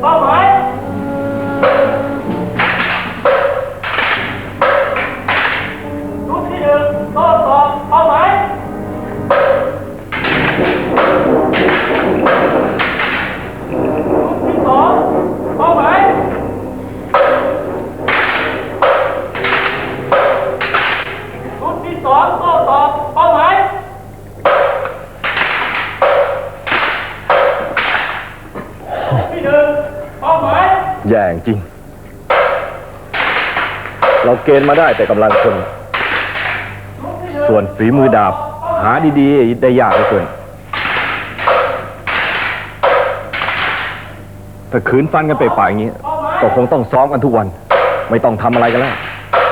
เป้าหมายรูปที่หนึ่งโต้ตอบเป้าหมายรูที่สองเป้าหมายรูที่สองโต้ตอบ ย่จริง เราเกณฑ์มาได้แต่กำลังคนส่วนฝีมือดาบ หาดีๆ ได้ยากเหลือเกินถ้าขืนฟันกันไปป่าอย่างนี้ ก็คงต้องซ้อมกันทุกวัน ไม่ต้องทำอะไรกันแล้ว